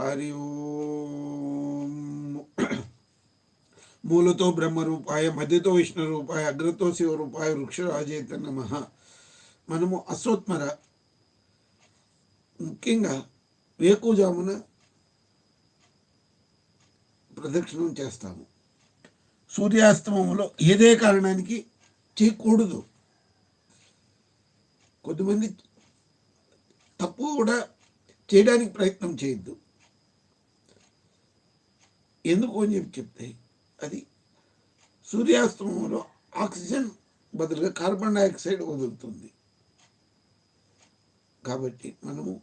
హరి ఓం మూలతో బ్రహ్మరూపాయ మధ్యతో విష్ణు రూపాయ అగ్రతో శివరూపాయ వృక్షరాజేత నమ మనము అశ్వత్మర ముఖ్యంగా వేకుజామున ప్రదక్షిణం చేస్తాము. సూర్యాస్తమంలో ఏదే కారణానికి చేయకూడదు. కొద్దిమంది తప్పు కూడా చేయడానికి ప్రయత్నం చేయొద్దు. ఎందుకు అని చెప్పి చెప్తే అది సూర్యాస్తమంలో ఆక్సిజన్ బదులుగా కార్బన్ డైఆక్సైడ్ వదులుతుంది. కాబట్టి మనము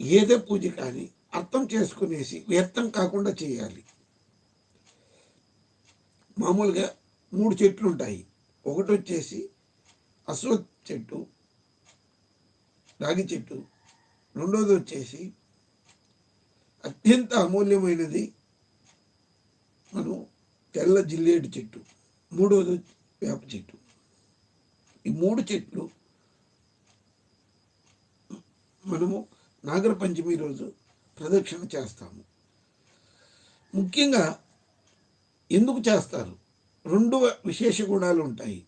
ఏదే పూజ కానీ అర్థం చేసుకునేసి వ్యర్థం కాకుండా చేయాలి. మామూలుగా మూడు చెట్లు ఉంటాయి. ఒకటి వచ్చేసి అశ్వత్ చెట్టు రాగి చెట్టు రెండోది వచ్చేసి అత్యంత అమూల్యమైనది మనం తెల్ల జిల్లేడు చెట్టు మూడోది వేప చెట్టు. ఈ మూడు చెట్లు మనము నాగర పంచమి రోజు ప్రదక్షిణ చేస్తాము. ముఖ్యంగా ఎందుకు చేస్తారు? రెండు విశేష గుణాలు ఉంటాయి.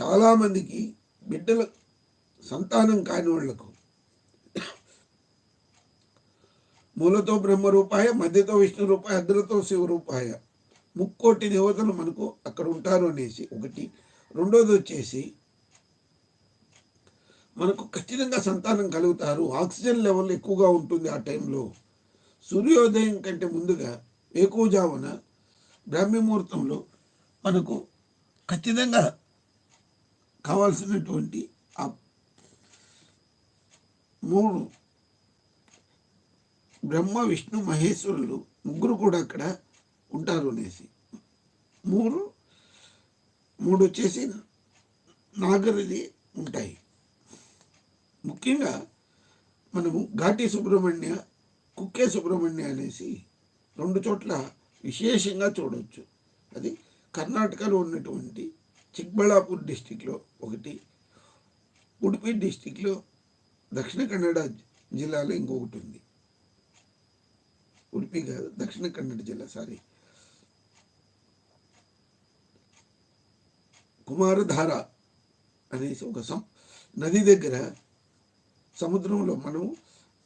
చాలామందికి బిడ్డల సంతానం కాని వాళ్ళకు మూలతో బ్రహ్మరూపాయ మధ్యతో విష్ణు రూపాయ అగ్రతో శివరూపాయ. ముక్కోటి దేవతలు మనకు అక్కడ ఉంటారు అనేసి ఒకటి. రెండోది వచ్చేసి మనకు ఖచ్చితంగా సంతానం కలుగుతారు. ఆక్సిజన్ లెవెల్ ఎక్కువగా ఉంటుంది ఆ టైంలో. సూర్యోదయం కంటే ముందుగా ఏకోజామున బ్రాహ్మీ మనకు ఖచ్చితంగా కావాల్సినటువంటి ఆ మూడు బ్రహ్మ విష్ణు మహేశ్వరులు ముగ్గురు కూడా అక్కడ ఉంటారు అనేసి. మూడు మూడు వచ్చేసి నాగరిది ఉంటాయి. ముఖ్యంగా మనము ఘాటి సుబ్రహ్మణ్య కుక్కే సుబ్రహ్మణ్య అనేసి రెండు చోట్ల విశేషంగా చూడవచ్చు అది కర్ణాటకలో ఉన్నటువంటి చిక్బళ్ళాపూర్ డిస్టిక్లో ఒకటి ఉడిపి డిస్టిక్లో దక్షిణ కన్నడ జిల్లాలో ఇంకొకటి ఉంది. ఉడిపి కాదు దక్షిణ కన్నడ జిల్లా సారీ కుమారధార అనేసి ఒక సం నది దగ్గర సముద్రంలో మనము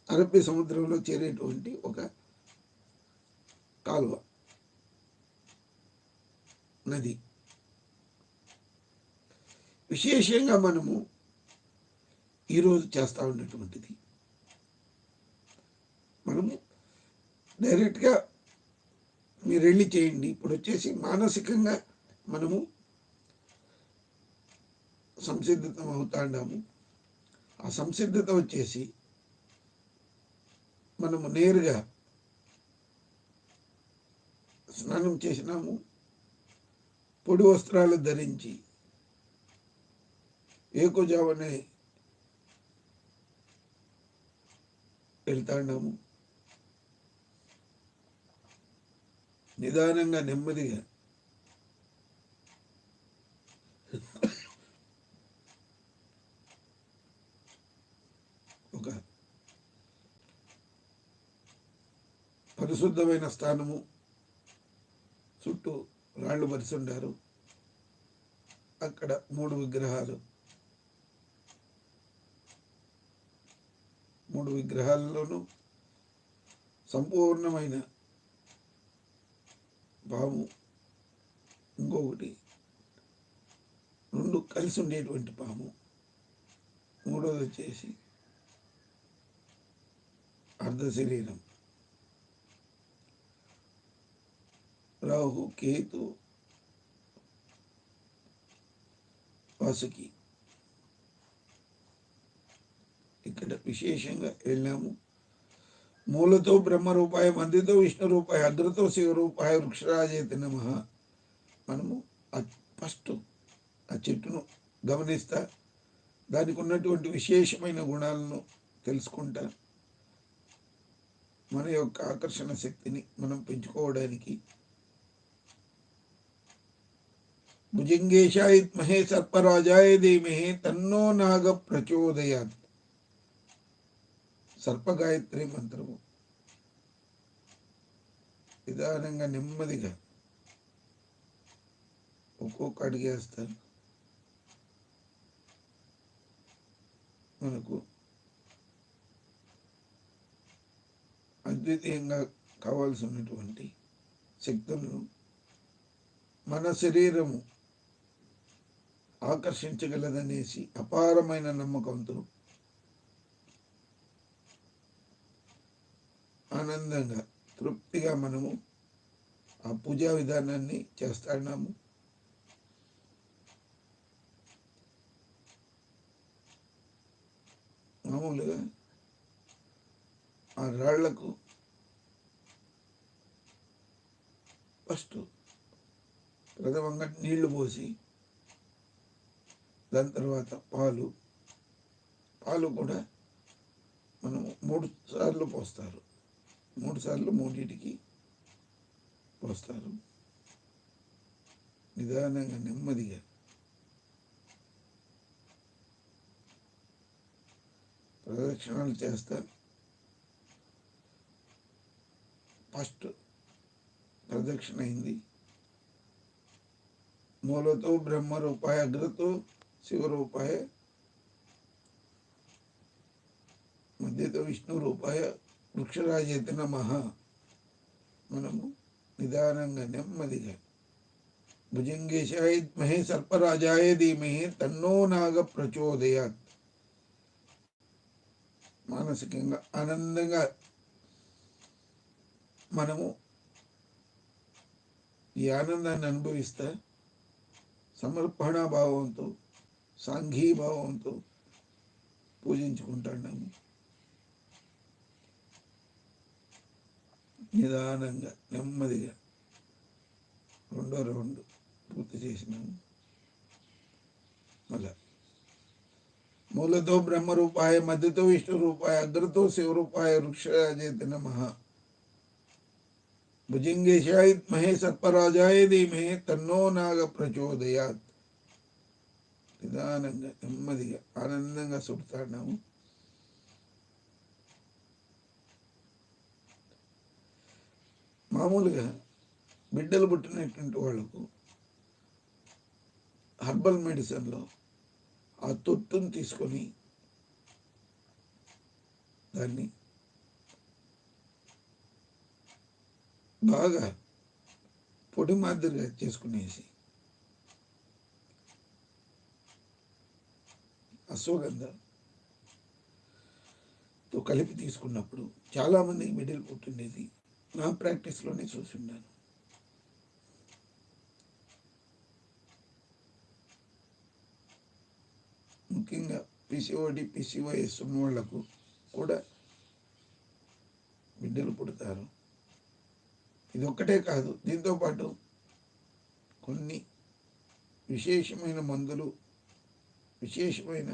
అరబ్బీ సముద్రంలో చేరేటువంటి ఒక కాలువ నది. విశేషంగా మనము ఈరోజు చేస్తూ ఉన్నటువంటిది. మనము డైరెక్ట్గా మీరు వెళ్ళి చేయండి. ఇప్పుడు వచ్చేసి మానసికంగా మనము సంసిద్ధతం అవుతాండాము ఆ సంసిద్ధత వచ్చేసి మనము నేరుగా స్నానం చేసినాము. పొడి వస్త్రాలు ధరించి ఏకోజావనే వెళ్తాన్నాము నిదానంగా నెమ్మదిగా. ఒక పరిశుద్ధమైన స్థానము చుట్టూ రాళ్ళు పరిచుండారు అక్కడ మూడు విగ్రహాలు. మూడు విగ్రహాల్లోనూ సంపూర్ణమైన పాము ఇంకొకటి. రెండు కలిసి ఉండేటువంటి పాము. మూడోది వచ్చేసి అర్ధ శరీరం. రాహు కేతు వాసుకి. ఇక్కడ విశేషంగా వెళ్ళాము. మూలతో బ్రహ్మరూపాయ మందితో విష్ణు రూపాయ అగ్రతో శివరూపాయ వృక్షరాజేతి నమ. మనము ఫస్ట్ ఆ చెట్టును గమనిస్తా దానికి ఉన్నటువంటి విశేషమైన గుణాలను తెలుసుకుంటా. మన యొక్క ఆకర్షణ శక్తిని మనం పెంచుకోవడానికి. భుజంగేశాయిత్మహే సర్పరాజాయ ధీమహే తన్నో నాగ ప్రచోదయాత్. సర్పగాయత్రి మంత్రము. నిదానంగా నెమ్మదిగా ఒక్కొక్క అడిగేస్తారు మనకు అద్వితీయంగా కావాల్సినటువంటి శక్తులను మన శరీరము ఆకర్షించగలదనేసి అపారమైన నమ్మకంతో ఆనందంగా తృప్తిగా మనము ఆ పూజా విధానాన్ని చేస్తున్నాము. మామూలుగా ఆ రాళ్ళకు ఫస్ట్ ప్రథమంగా నీళ్ళు పోసి దాని తర్వాత పాలు. పాలు కూడా మనం మూడు సార్లు పోస్తారు. మూడు సార్లు మూడింటికి పోస్తారు నిదానంగా నెమ్మదిగా. ప్రదక్షిణాలు చేస్తారు. ఫస్ట్ ప్రదక్షిణ అయింది. మూలతో బ్రహ్మ రూపాయ అగ్రతో శివరూపాయ మధ్యతో విష్ణు రూపాయ వృక్షరాజేతి నమః మనము నిదానంగా నెమ్మదిగా. భుజంగేశాయ మహే సర్పరాజాయ ధీమహి తన్నో నాగ ప్రచోదయాత్. మానసికంగా ఆనందంగా మనము ఈ ఆనందాన్ని అనుభవిస్తా సమర్పణ భావంతో సాంఘీభావంతో పూజించుకుంటున్నాము నిదానంగా నెమ్మదిగా రెండో రౌండ్ పూర్తి చేసినాము మళ్ళా మూలతో బ్రహ్మరూపాయ మధ్యతో విష్ణు రూపాయ అగ్రతో శివరూపాయ వృక్షరాజేతి నమ భుజంగేశాయ మహే సర్పరాజాయ ధీమహే తన్నో నాగ ప్రచోదయాత్ నిదానంగా నెమ్మదిగా ఆనందంగా సుడతాడాము మామూలుగా బిడ్డలు పుట్టినటువంటి వాళ్ళకు హర్బల్ మెడిసిన్లో ఆ తొట్టును తీసుకొని దాన్ని బాగా పొడి మాదిరిగా చేసుకునేసి అశ్వగంధతో కలిపి తీసుకున్నప్పుడు చాలామందికి మిడిల్ పుట్టిండేది నా ప్రాక్టీస్లోనే చూసున్నాను ముఖ్యంగా పిసిఓడి పిసిఓఎస్ ఉన్నవాళ్ళకు కూడా బిడ్డలు పుడతారు. ఇది ఒక్కటే కాదు దీంతో పాటు కొన్ని విశేషమైన మందులు విశేషమైన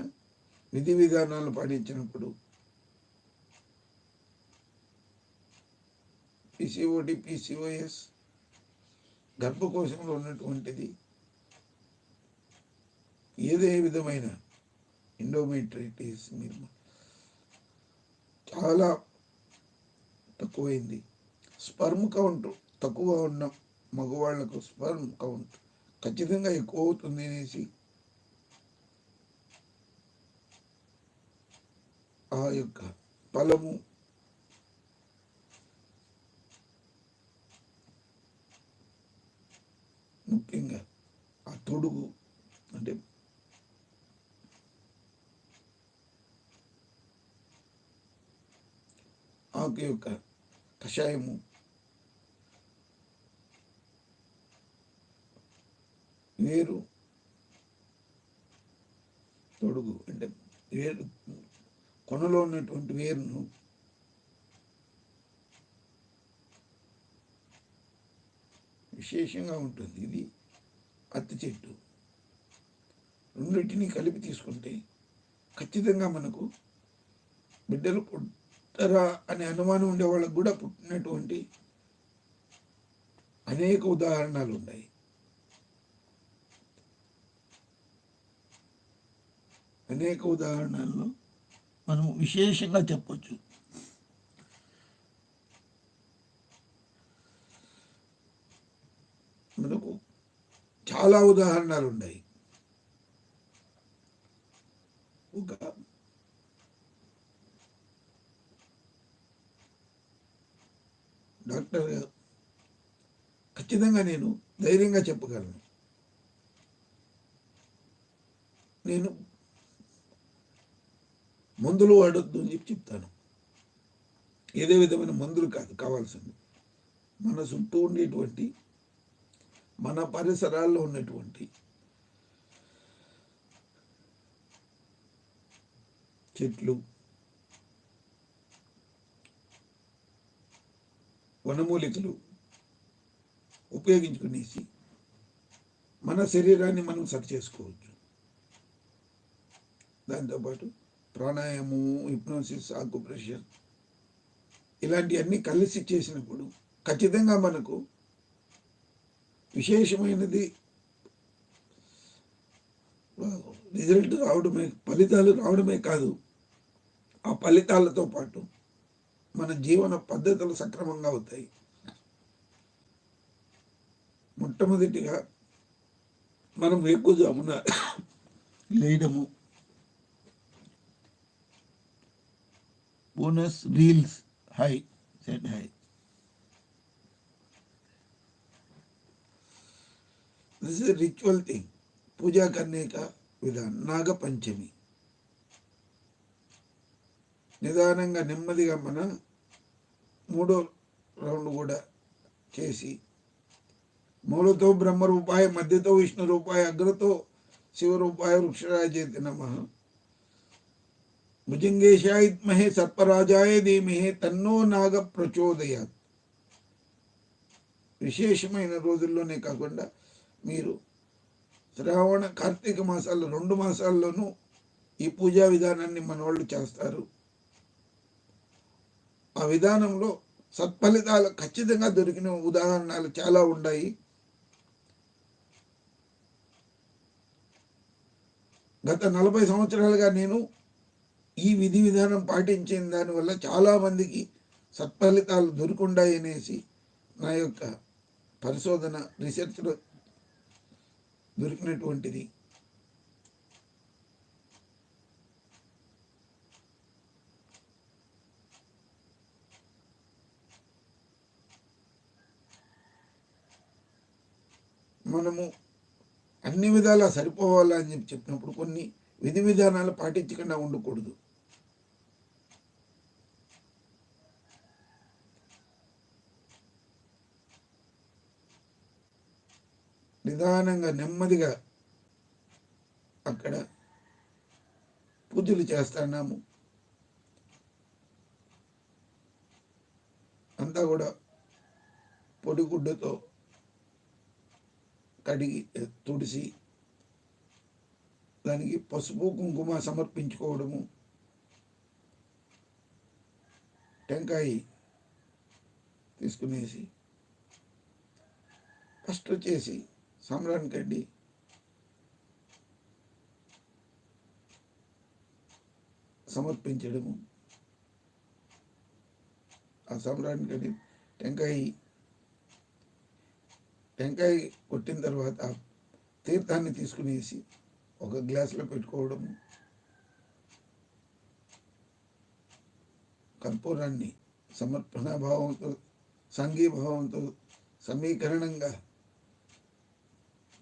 విధి విధానాలు పాటించినప్పుడు పిసిఓడి పిసిఓఎస్ గర్భకోశంలో ఉన్నటువంటిది ఏదే విధమైన ఇండోమెట్రైటిస్ మీరు చాలా తక్కువైంది. స్పర్మ్ కౌంట్ తక్కువ ఉన్న మగవాళ్ళకు స్పర్మ్ కౌంట్ ఖచ్చితంగా ఎక్కువ అవుతుంది అనేసి ఆ యొక్క ఫలము ముఖ్యంగా ఆ తొడుగు అంటే ఆకు యొక్క కషాయము వేరు తొడుగు అంటే వేరు కొనలో ఉన్నటువంటి వేరును విశేషంగా ఉంటుంది. ఇది అత్తి చెట్టు. రెండింటిని కలిపి తీసుకుంటే ఖచ్చితంగా మనకు బిడ్డలు పుట్టరా అనే అనుమానం ఉండే వాళ్ళకు కూడా పుట్టినటువంటి అనేక ఉదాహరణలు ఉన్నాయి. అనేక ఉదాహరణల్లో మనం విశేషంగా చెప్పొచ్చు. మనకు చాలా ఉదాహరణలు ఉన్నాయి ఒక డాక్టర్ ఖచ్చితంగా నేను ధైర్యంగా చెప్పగలను. నేను మందులు వాడొద్దు అని చెప్పి చెప్తాను. ఏదే విధమైన మందులు కాదు కావాల్సింది. మన చుట్టూ ఉండేటువంటి మన పరిసరాల్లో ఉన్నటువంటి చెట్లు వనమూలికలు ఉపయోగించుకునేసి మన శరీరాన్ని మనం సరి చేసుకోవచ్చు. దాంతోపాటు ప్రాణాయామము హిప్నోసిస్ ఆకుప్రెషర్ ఇలాంటివన్నీ కలిసి చేసినప్పుడు ఖచ్చితంగా మనకు విశేషమైనది. రిజల్ట్ రావడమే ఫలితాలు రావడమే కాదు ఆ ఫలితాలతో పాటు మన జీవన పద్ధతులు సక్రమంగా అవుతాయి. మొట్టమొదటిగా మనం ఎక్కువజామున లేయడము. Bonus reels. Hi set hi this is ritual thing पूजा करने का విధానం నాగపంచమి నిదానంగా నెమ్మదిగా మన మూడో రౌండ్ కూడా చేసి మూలతో బ్రహ్మరూపాయ మధ్యతో విష్ణు రూపాయ అగ్రతో శివరూపాయ వృక్షరాజేతి నమ భుజంగేశాయిత్మహే సర్పరాజాయ ధీమహే తన్నో నాగ ప్రచోదయాత్ విశేషమైన రోజుల్లోనే కాకుండా మీరు శ్రావణ కార్తీక మాసాల్లో రెండు మాసాల్లోనూ ఈ పూజా విధానాన్ని మన వాళ్ళు చేస్తారు. ఆ విధానంలో సత్ఫలితాలు ఖచ్చితంగా దొరికిన ఉదాహరణలు చాలా ఉన్నాయి. గత నలభై సంవత్సరాలుగా నేను ఈ విధి విధానం పాటించిన దానివల్ల చాలామందికి సత్ఫలితాలు దొరుకుండాయి అనేసి నా యొక్క పరిశోధన రీసెర్చ్లో దొరికినటువంటిది. మనము అన్ని విధాలా సరిపోవాలా అని చెప్పి చెప్పినప్పుడు కొన్ని విధి విధానాలు పాటించకుండా ఉండకూడదు. నిదానంగా నెమ్మదిగా అక్కడ పూజలు చేస్తున్నాము. అంతా కూడా పొడిగుడ్డతో కడిగి తుడిసి దానికి పసుపు కుంకుమ సమర్పించుకోవడము. టెంకాయ తీసుకునేసి ఫస్ట్ వచ్చేసి సాంబ్రాన్ కడ్డి సమర్పించడము. ఆ సాంబ్రాన్ కడ్డి టెంకాయ టెంకాయ కొట్టిన తర్వాత తీర్థాన్ని తీసుకునేసి ఒక గ్లాసులో పెట్టుకోవడము. కర్పూరాన్ని సమర్పణ భావంతో సంఘీభావంతో సమీకరణంగా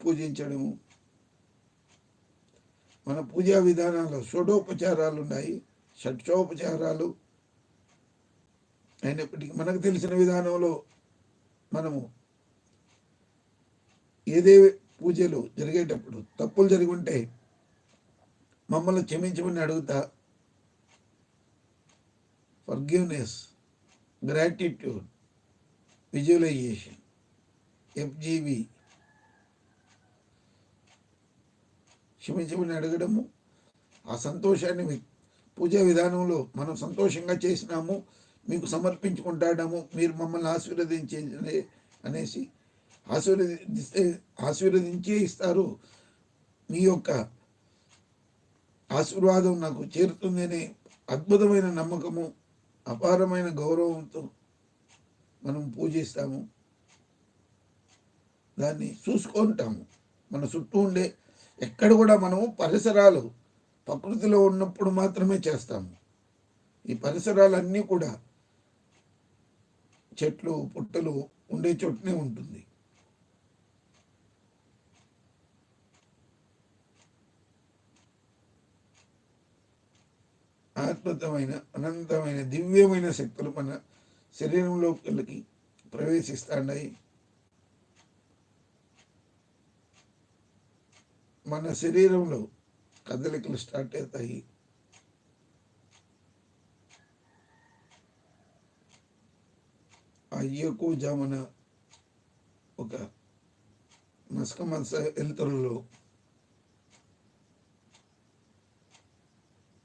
పూజించడము. మన పూజా విధానాల్లో షోడోపచారాలు ఉన్నాయి. షడ్షోపచారాలు అయినప్పటికీ మనకు తెలిసిన విధానంలో మనము ఏదే పూజలు జరిగేటప్పుడు తప్పులు జరిగి ఉంటే మమ్మల్ని క్షమించమని అడుగుతా. ఫర్గివ్నెస్ గ్రాటిట్యూడ్ విజువలైజేషన్ ఎఫ్జీవి క్షమించమని అడగడము. ఆ సంతోషాన్ని పూజా విధానంలో మనం సంతోషంగా చేసినాము మీకు సమర్పించుకుంటాడము మీరు మమ్మల్ని ఆశీర్వదించే అనేసి ఆశీర్వదిస్తే ఆశీర్వదించే ఇస్తారు. మీ యొక్క ఆశీర్వాదం నాకు చేరుతుందనే అద్భుతమైన నమ్మకము అపారమైన గౌరవంతో మనం పూజిస్తాము. దాన్ని చూసుకుంటాము. మన చుట్టూ ఉండే ఎక్కడ కూడా మనము పరిసరాలు ప్రకృతిలో ఉన్నప్పుడు మాత్రమే చేస్తాము. ఈ పరిసరాలన్నీ కూడా చెట్లు పుట్టలు ఉండే చోటనే ఉంటుంది. ఆత్మతమైన అనంతమైన దివ్యమైన శక్తులు మన శరీరంలోకి ప్రవేశిస్తాయి. మన శరీరంలో కదలికలు స్టార్ట్ అవుతాయి. ఆ ఎక్కువ జామున ఒక మసక మస వెలుతురులో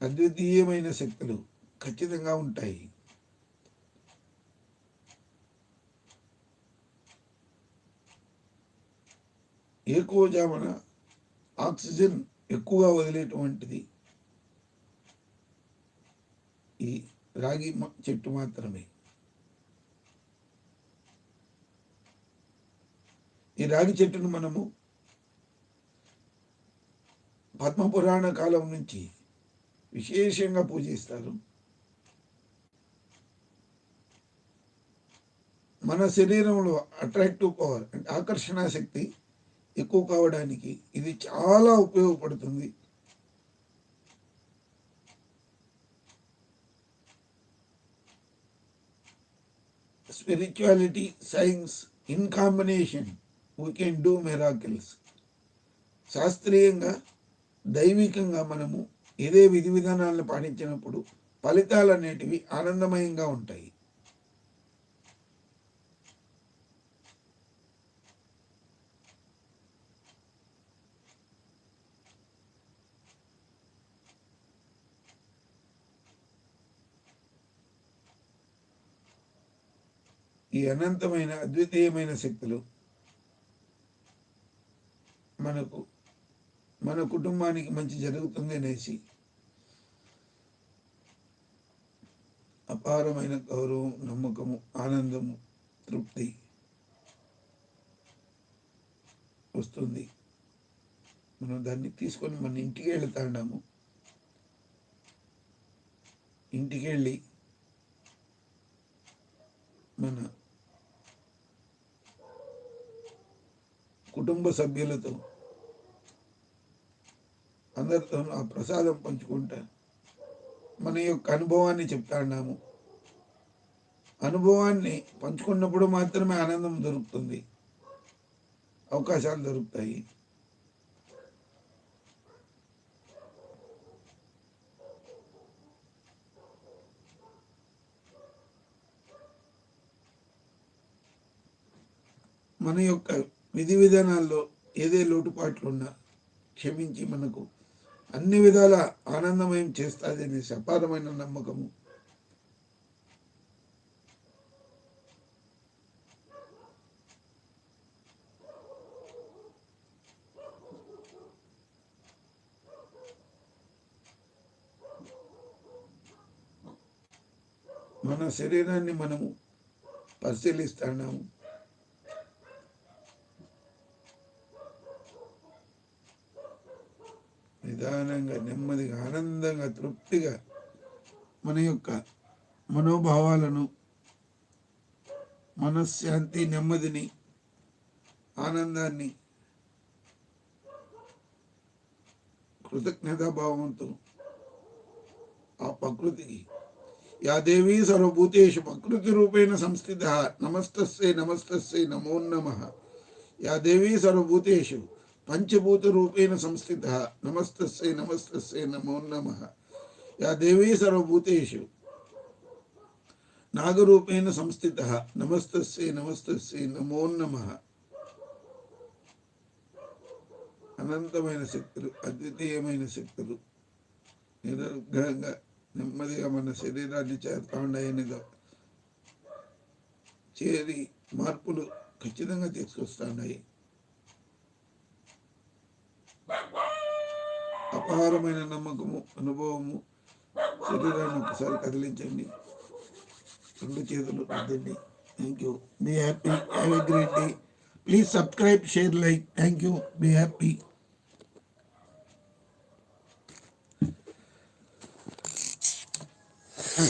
అద్వితీయమైన శక్తులు ఖచ్చితంగా ఉంటాయి. ఎక్కువ జామున ఆక్సిజన్ ఎక్కువగా వదిలేటువంటిది ఈ రాగి చెట్టు మాత్రమే. ఈ రాగి చెట్టును మనము పద్మపురాణ కాలం నుంచి విశేషంగా పూజిస్తారు. మన శరీరంలో అట్రాక్టివ్ పవర్ అంటే ఆకర్షణ శక్తి ఎక్కువ కావడానికి ఇది చాలా ఉపయోగపడుతుంది. Spirituality science in combination we can do miracles శాస్త్రీయంగా దైవికంగా మనము ఇదే విధి విధానాలను పాటించినప్పుడు ఫలితాలు అనేటివి ఆనందమయంగా ఉంటాయి. ఈ అనంతమైన అద్వితీయమైన శక్తులు మనకు మన కుటుంబానికి మంచి జరుగుతుంది అనేసి అపారమైన గౌరవం నమ్మకము ఆనందము తృప్తి వస్తుంది. మనం దాన్ని తీసుకొని మన ఇంటికి వెళ్తాడాము ఇంటికి వెళ్ళి మన కుటుంబ సభ్యులతో అందరితో ఆ ప్రసాదం పంచుకుంటా. మన యొక్క అనుభవాన్ని చెప్తాన్నాము అనుభవాన్ని పంచుకున్నప్పుడు మాత్రమే ఆనందం దొరుకుతుంది. అవకాశాలు దొరుకుతాయి. మన యొక్క విధి విధానాల్లో ఏదే లోటుపాట్లున్నా క్షమించి మనకు అన్ని విధాల ఆనందమయం చేస్తుంది అనేసి అపారమైన నమ్మకము. మన శరీరాన్ని మనము పరిశీలిస్తున్నాము. నిదానంగా నెమ్మదిగా ఆనందంగా తృప్తిగా మన యొక్క మనోభావాలను మనశ్శాంతి నెమ్మదిని ఆనందాన్ని కృతజ్ఞతాభావంతో ఆ ప్రకృతికి యా దేవీ సర్వభూతేషు ప్రకృతి రూపేణ సంస్థిత నమస్తస్సే నమస్తస్సే నమో నమ. యా దేవీ సర్వభూతేషు పంచభూత రూపేణ సంస్థిత నమస్తస్యై నమస్తస్యై నమో నమ. యా దేవీ సర్వభూతేషు. నాగరూపేణ సంస్థిత నమస్తస్సే నమస్తస్యై నమో నమ. అనంతమైన శక్తులు అద్వితీయమైన శక్తులు నిరగ్రహంగా నెమ్మదిగా మన శరీరాన్ని చేరుతా ఉన్నాయనిదో చేరి మార్పులు ఖచ్చితంగా తీసుకొస్తున్నాయి అపారమైన నమ్మకము అనుభవము శరీరాన్ని ఒకసారి కదిలించండి. రెండు చేతులు రుద్దండి. Thank you be happy have a great day please subscribe share like thank you be happy